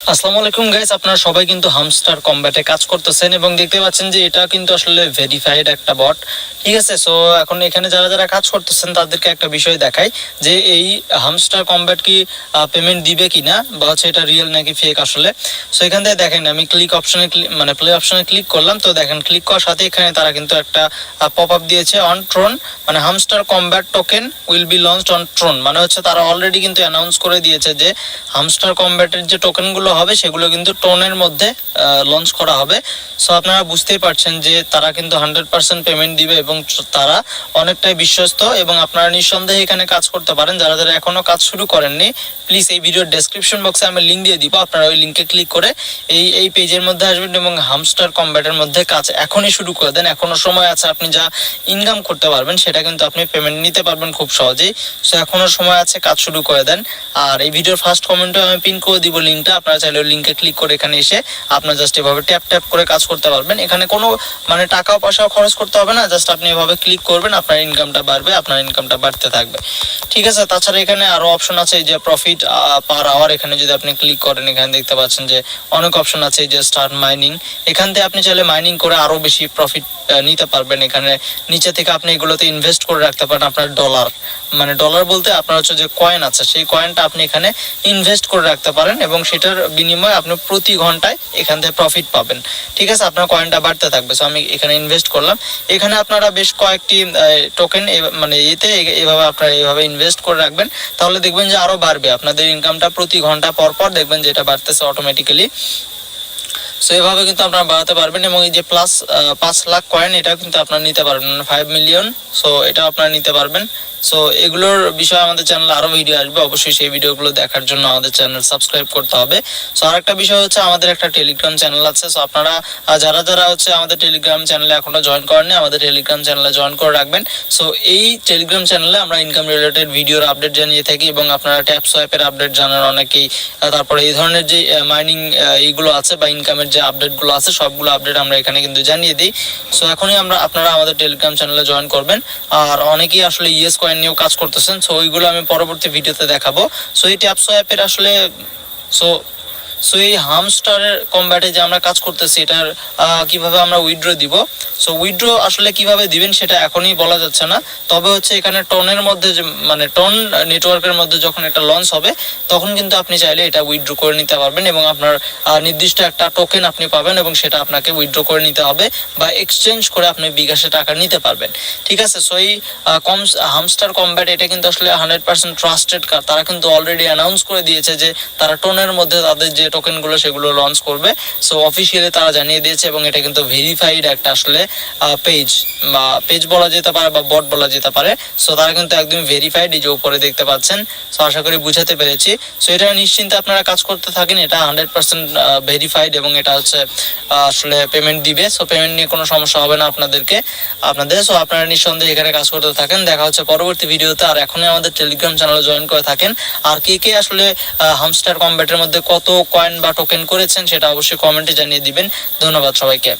আসসালামু আলাইকুম গাইস আপনারা সবাই কিন্তু হামস্টার কম্ব্যাটে কাজ করতেছেন এবং দেখতে পাচ্ছেন যে এটা কিন্তু আসলে ভেরিফাইড একটা বট ঠিক আছে? সো এখন এখানে যারা যারা কাজ করতেছেন, তাদেরকে একটা বিষয় দেখাই যে এই হামস্টার কম্ব্যাট কি পেমেন্ট দিবে কিনা বা হচ্ছে এটা রিয়েল নাকি ফেক আসলে। সো এখান থেকে দেখেন, আমি ক্লিক অপশনে মানে প্লে অপশনে ক্লিক করলাম। তো দেখেন ক্লিক করার সাথে এখানে তারা কিন্তু একটা পপ আপ দিয়েছে অন ট্রোন মানে Hamster Kombat token will be launched on Tron মানে হচ্ছে তারা অলরেডি কিন্তু অ্যানাউন্স করে দিয়েছে যে হামস্টার কম্ব্যাটের যে টোকেনগুলো হবে সেগুলো কিন্তু টোনের মধ্যে লঞ্চ করা হবে। সো আপনারা বুঝতেই পারছেন যে তারা কিন্তু হান্ড্রেড পার্সেন্ট পেমেন্ট দিবে এবং তারা অনেকটাই বিশ্বস্ত এবং আপনারা নিঃসন্দেহে এখানে কাজ করতে পারেন। যারা যারা এখনও কাজ শুরু করেননি প্লিজ এই ভিডিওর ডেসক্রিপশন বক্সে আমি লিঙ্ক দিয়ে দিব। আপনারা ওই লিঙ্কে ক্লিক করে এই এই পেজের মধ্যে আসবেন এবং হামস্টার কম্ব্যাটের মধ্যে কাজ এখনই শুরু করে দেন। এখনও সময় আছে, আপনি যা ইনকাম করতে পারবেন সেটা কিন্তু আপনি পেমেন্ট নিতে পারবেন খুব সহজেই। সো এখনও সময় আছে, কাজ শুরু করে দেন। আর এই ভিডিওর ফার্স্ট কমেন্টে আমি পিন করে দিব লিঙ্কটা আপনারা চাইলে লিঙ্কে ক্লিক করে এখানে এসে আপনার জাস্ট এভাবে ট্যাপ ট্যাপ করে কাজ করতে পারবেন। এখানে কোনো মানে টাকা পয়সাও খরচ করতে হবে না জাস্ট আপনি এভাবে ক্লিক করবেন, আপনার ইনকামটা বাড়বে, আপনার ইনকামটা বাড়তে থাকবে। ঠিক আছে, তাছাড়া এখানে আরও অপশন আছে যে প্রফিট পার আওয়ার এখানে যদি আপনি ক্লিক করেন, এখানে দেখতে পাচ্ছেন যে অনেক অপশন আছে যে স্টার্ট মাইনিং এখান থেকে আপনি চাইলে মাইনিং করে আরও বেশি প্রফিট নিতে পারবেন। এখানে নিচে থেকে আপনি এগুলোতে ইনভেস্ট করে রাখতে পারেন আপনার ডলার মানে ডলার বলতে আপনার হচ্ছে যে কয়েন আছে, সেই কয়েনটা আপনি এখানে ইনভেস্ট করে রাখতে পারেন এবং সেটার বিনিময়ে আপনি প্রতি ঘন্টায় এখান থেকে প্রফিট পাবেন। ঠিক আছে? আপনার কয়েনটা বাড়তে থাকবে। সো আমি এখানে ইনভেস্ট করলাম। এখানে আপনারা বেশ কয়েকটি টোকেন মানে এতে এভাবে আপনারা এভাবে ইনভেস্ট করে রাখবেন। তাহলে দেখবেন যে আরও বাড়বে। আপনাদের ইনকামটা প্রতি ঘণ্টা পর পর দেখবেন যে এটা বাড়তেছে অটোমেটিক্যালি সো এভাবে কিন্তু আপনারা বাড়াতে পারবেন এবং এই যে প্লাস পাঁচ লাখ কয়েন এটা কিন্তু আপনারা নিতে পারবেন। ফাইভ মিলিয়ন সো এটা আপনারা নিতে পারবেন। সো এগুলোর বিষয়ে আমাদের চ্যানেলে আরও ভিডিও আসবে। অবশ্যই সেই ভিডিওগুলো দেখার জন্য আমাদের চ্যানেল সাবস্ক্রাইব করতে হবে। সো আরেকটা বিষয় হচ্ছে আমাদের একটা টেলিগ্রাম চ্যানেল আছে। সো আপনারা যারা যারা হচ্ছে আমাদের টেলিগ্রাম চ্যানেলে এখনও জয়েন করেননি, আমাদের টেলিগ্রাম চ্যানেলে জয়েন করে রাখবেন। সো এই টেলিগ্রাম চ্যানেলে আমরা ইনকাম রিলেটেড ভিডিওর আপডেট জানিয়ে থাকি এবং আপনারা ট্যাপ সোয়াইপের আপডেট জানার অনেকেই তারপরে এই ধরনের যে মাইনিং এইগুলো আছে বা ইনকামের যে আপডেটগুলো আছে, সবগুলো আপডেট আমরা এখানে কিন্তু জানিয়ে দিই। সো এখনই আমরা আপনারা আমাদের টেলিগ্রাম চ্যানেলে জয়েন করবেন। আর অনেকেই আসলে ইএস কয়েন নিয়েও কাজ করতেছেন সো ওইগুলো আমি পরবর্তী ভিডিওতে দেখাবো। সো এই ট্যাপসো অ্যাপের আসলে সো সো এই হামস্টারের কম্ব্যাটে যে আমরা কাজ করতেছি, এটার কীভাবে আমরা উইড্রো দিব? সো উইথড্র আসলে কীভাবে দিবেন সেটা এখনই বলা যাচ্ছে না। তবে হচ্ছে এখানে টনের মধ্যে মানে টন নেটওয়ার্কের মধ্যে যখন এটা লঞ্চ হবে, তখন কিন্তু আপনি চাইলে এটা উইথড্র করে নিতে পারবেন এবং আপনার নির্দিষ্ট একটা টোকেন আপনি পাবেন এবং সেটা আপনাকে উইথড্র করে নিতে হবে বা এক্সচেঞ্জ করে আপনি বিকাশে টাকা নিতে পারবেন। ঠিক আছে? সো এই কম হামস্টার কম্ব্যাট এটা কিন্তু আসলে হান্ড্রেড পার্সেন্ট ট্রাস্টেড কার তারা কিন্তু অলরেডি অ্যানাউন্স করে দিয়েছে যে, তারা টোনের মধ্যে তাদের যে টোকেনগুলো সেগুলো লঞ্চ করবে। সো অফিসিয়ালি তারা জানিয়ে দিয়েছে এবং এটা কিন্তু ভেরিফাইড একটা আসলে পেজ বা পেজ বলা যেতে পারে বা বট বলা যেতে পারে। সো তারা কিন্তু একদম ভেরিফাইড এই যে উপরে দেখতে পাচ্ছেন। সো আশা করি বুঝাতে পেরেছি। সো এটা নিশ্চিন্তে আপনারা কাজ করতে থাকেন। এটা হান্ড্রেড পার্সেন্ট ভেরিফাইড এবং এটা হচ্ছে আসলে পেমেন্ট দিবে। সো পেমেন্ট নিয়ে কোনো সমস্যা হবে না আপনাদেরকে, আপনাদের। সো আপনারা নিঃসন্দেহে এখানে কাজ করতে থাকেন। দেখা হচ্ছে পরবর্তী ভিডিওতে। আর এখনই আমাদের টেলিগ্রাম চ্যানেলে জয়েন করে থাকেন। আর কে কে আসলে হামস্টার কম্ব্যাটের মধ্যে কত কয়েন বা টোকেন করেছেন, সেটা অবশ্যই কমেন্টে জানিয়ে দিবেন। ধন্যবাদ সবাইকে।